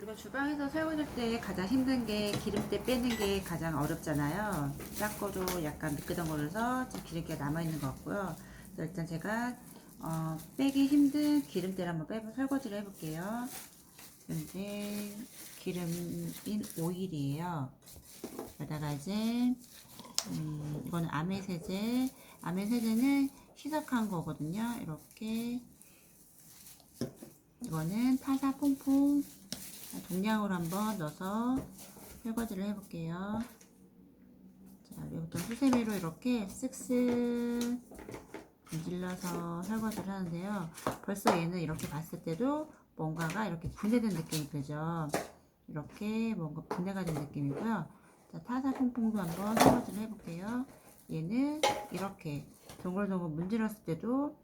우리가 주방에서 설거지할 때 가장 힘든 게 기름때 빼는 게 가장 어렵잖아요. 닦고도 약간 미끄덩거려서 기름기가 남아있는 것 같고요. 그래서 일단 제가 어, 빼기 힘든 기름때를 한번 빼고 설거지를 해볼게요. 이제 기름인 오일이에요. 여기다가 이제 음, 이거는 아메세제. 아메세제는 희석한 거거든요. 이렇게 이거는 타사 퐁퐁 동량으로 한번 넣어서 설거지를 해볼게요. 자, 여기부터 수세미로 이렇게 쓱쓱 문질러서 설거지를 하는데요. 벌써 얘는 이렇게 봤을 때도 뭔가가 이렇게 분해된 느낌이 들죠. 이렇게 뭔가 분해가 된 느낌이고요. 자, 타사 퐁퐁도 한번 설거지를 해볼게요. 얘는 이렇게 동글동글 문질렀을 때도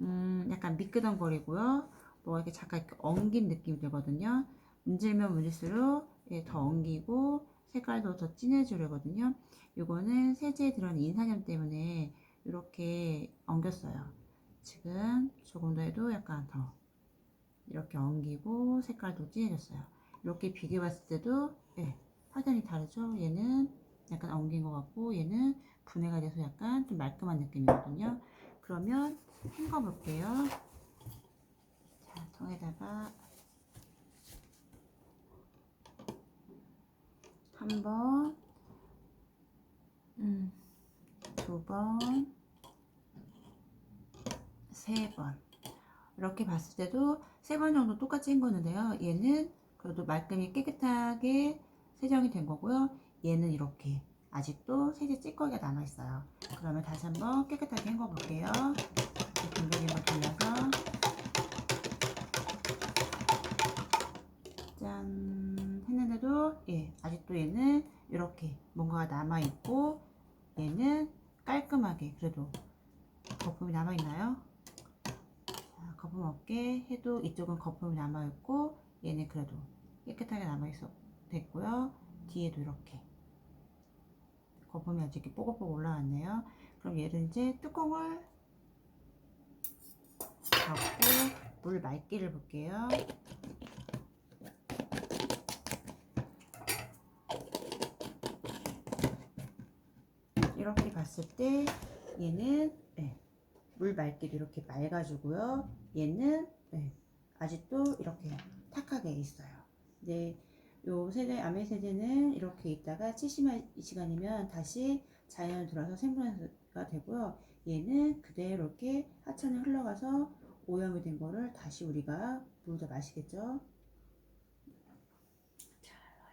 음, 약간 미끄덩거리고요. 뭐 이렇게 잠깐 이렇게 엉긴 느낌이 들거든요. 문질면 문질수록 예, 더 엉기고 색깔도 더 진해지려거든요. 이거는 세제에 들어간 인산염 때문에 이렇게 엉겼어요. 지금 조금 더 해도 약간 더 이렇게 엉기고 색깔도 진해졌어요. 이렇게 비교해 봤을 때도 예, 확연히 다르죠. 얘는 약간 엉긴 것 같고 얘는 분해가 돼서 약간 좀 말끔한 느낌이거든요. 그러면 헹궈 볼게요. 자, 통에다가 한 번, 음, 두 번, 세 번. 이렇게 봤을 때도 세 번 정도 똑같이 헹궜는데요. 얘는 그래도 말끔히 깨끗하게 세정이 된 거고요. 얘는 이렇게 아직도 세제 찌꺼기가 남아있어요. 그러면 다시 한번 깨끗하게 헹궈 볼게요. 뭔가가 남아 있고 얘는 깔끔하게 그래도 거품이 남아 있나요? 자, 거품 없게 해도 이쪽은 거품이 남아 있고 얘는 그래도 깨끗하게 남아 있어 됐고요. 뒤에도 이렇게 거품이 아직 뽀글뽀글 올라왔네요. 그럼 얘를 이제 뚜껑을 닫고 물 맑기를 볼게요. 이렇게 봤을 때 얘는 네, 물 맑기도 이렇게 맑아지고요. 얘는 네, 아직도 이렇게 탁하게 있어요. 네, 요 세제 아메 세제는 이렇게 있다가 70시간이면 다시 자연을 들어서 생분해가 되고요. 얘는 그대로 이렇게 하천에 흘러가서 오염이 된 거를 다시 우리가 부어서 마시겠죠.